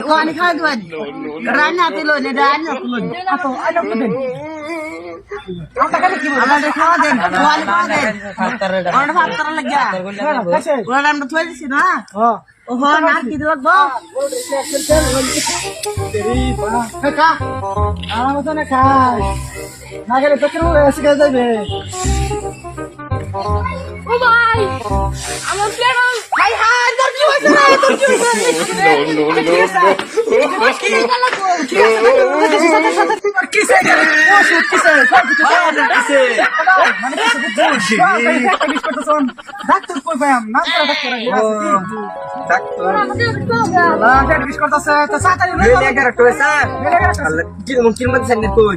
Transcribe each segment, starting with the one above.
ওখানে খাওয়া দেবেন রান্না তুলো নে রান্না তুলো আতো আলো তো দেন আমরা কাছে কি বলব আমাদের খাওয়া দেন ওখানে খাওয়া দেন ওখানে ভাত করা লাগিয়া কাছে ওখানে আমরা থই দিছি না ও ওখানে আর কি দিল গো তেরি বা কা আমার মত না খাই না গেলে তো কেন এসে গেছে যাবে ও ভাই আমার প্লেন হাই হাই তোর কি হইছে রে তোর কি হইছে গেলে মানে কিসে বুঝছিস একটা বিশ করতে শোন ডাক্তার কই পাইম না করে ডাক্তার ডাক্তার তো করতেছে তো সাতারি লেলে ক্যারেক্টার হইছে আল্লাহ কি মুকির মধ্যে সামনে তুই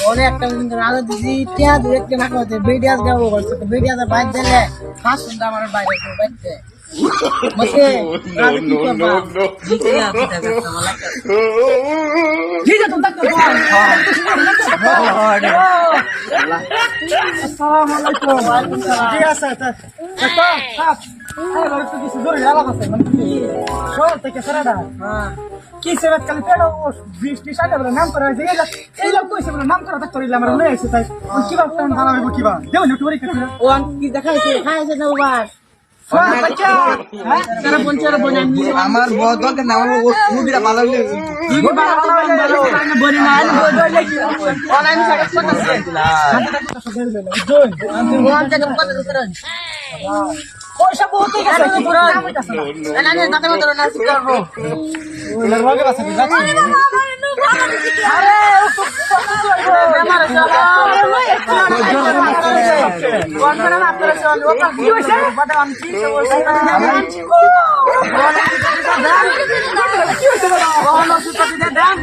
ওরে একটা বেজন ধরে আগে দিছি টিয়া দু একটা না করতে বেডিয়াস গাবো বলছে তো বেডিয়াস বাইর দিলে হাস শুনতে আমার বাইরে কেউ বাইতে বসে রাতে কি করবা দিতে আছে টাকা তোমার ঠিক আছে, ঠিক আছে, আচ্ছা। আছে, মানে কি। কি সেবাত খালি পেড়ো, ও বৃষ্টি সাইডে বলে নাম করা হয়েছে। এই লোক- কইছে বলে নাম করা ডাক্তার হইলে আমরা লয়ে আইছে তাই। এখন কিবা প্ল্যান ভালো হইব কিবা? দেও না, একটু পরীক্ষা করে। ও কি দেখাইছে খাইছে না হ্যাঁ। হ্যাঁ? আমি আমার বড় দরকার না আমার মুভিটা ভালো না কি দিতে পয়সা বহুত হয়ে গেছে, কি পুরা না। না না তাতে মতো না শিকারবো ওই লগে আছে, যাচ্ছি। আরে, ও তো আমার কোন করে আপনারা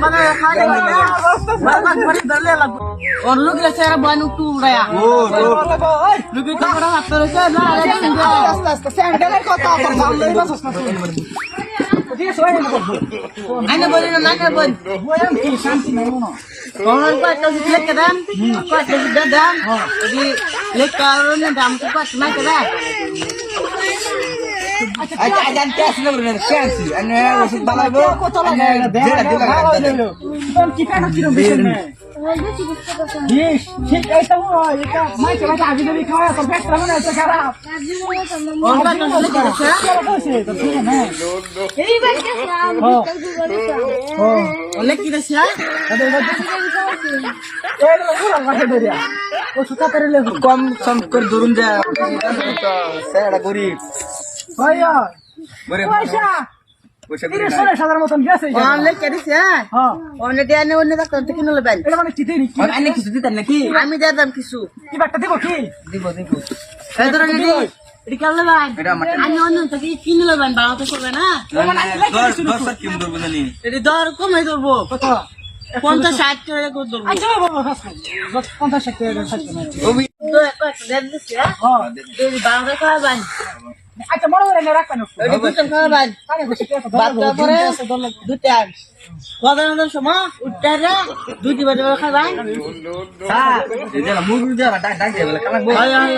মানে স্যান্ডেলের কথা আইনে বলি না না বল বয়াম কি শান্তি নাই মনে হয়। কোন কত লেখা দাম কত দাম যদি লেখা না দাম তো কত না দাম আচ্ছা আচ্ছা আমি ক্যাশ নেব না ক্যাশ আমি ওষুধ হইব কত লাগে? দেড় দিলা কি কেন কিরম বেশি নেই? মনে হয়, মনে। কম সম করে ধরুন যা গরিব পয়সা, আমি দিয়ে দাম কিছু। দিব দিব দিব। এই ধরো নিদি এটা কেন ভাই? এটা আমার। আমি অন্য থেকে কিনে নেবেন বাবা তো করবে না? ধরবো জানি। এটি দর কমে ধরবো কত? পঞ্চাশ ষাট করে করে ধরবো আচ্ছা, পঞ্চাশ ষাট টাকা, ষাট টাকা। তো একটা এই আচ্ছা, মনে করে রাখবেন। এটি দুটো আরে, পরে আছে, দশ লাখ। দুটা কদানোর সময় উঠতে দুটি বাজে খাবেন হ্যাঁ এটা মুরগি দেওয়া ডাক ডাক দেবে কালা হয় হয়।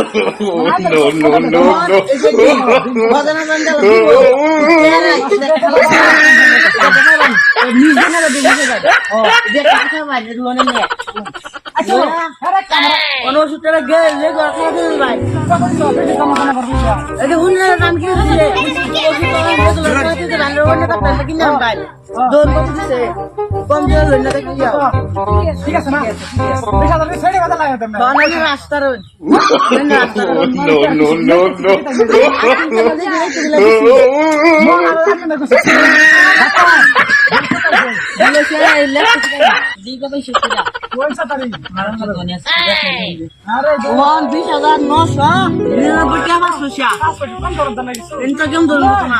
No, no, no, no. না কি কম দিয়ে লই না যাও ঠিক আছে। ছেড়ে কথা লাগে রাস্তার. মন নশো। নিরানব্বই টাকা। পাঁচশো না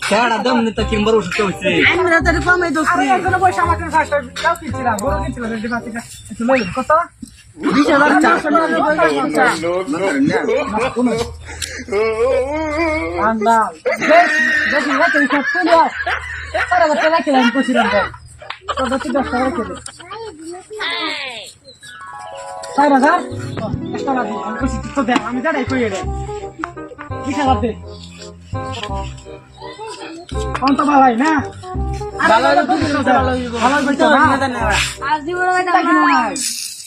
খেয়াড়া দম নিতে কিংবার ওষুধ হচ্ছে আমি রাতের কমে আরে দোষী একজন পয়সা আমাকে ফার্স্ট কাউ কিনছিলাম গরু কিনছিলাম এই দিবা থেকে একটু লই কত? বিশ হাজার চারশো পয়সা আন্দাল দেখি রাতে সব শুনো আরে বাচ্চা রাখে আমি কইছিলাম তো তো দশ দশ টাকা রেখে দে। চার হাজার? দশ টাকা দিই আমি কইছি তো দেখ আমি জানাই কই রে বিশ হাজার দে। কোন তো ভালাই না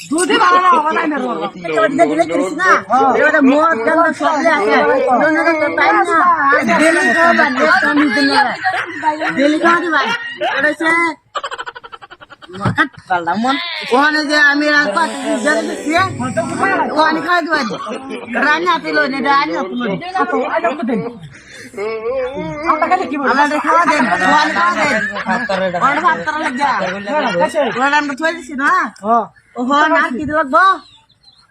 দুধই ভালো না হবে না না ডেলি খাওয়া দিবা ওখানে যে আমি আর পাতি জানি দিছি ওখানে খাওয়া দিবা রান্না পেল না রান্না পেল আমাদের খাওয়া দেন ওখানে খাওয়া দেন ওখানে ভাত তারা লাগা ওখানে আমরা থই দিছি না ওখানে আর কি লাগবো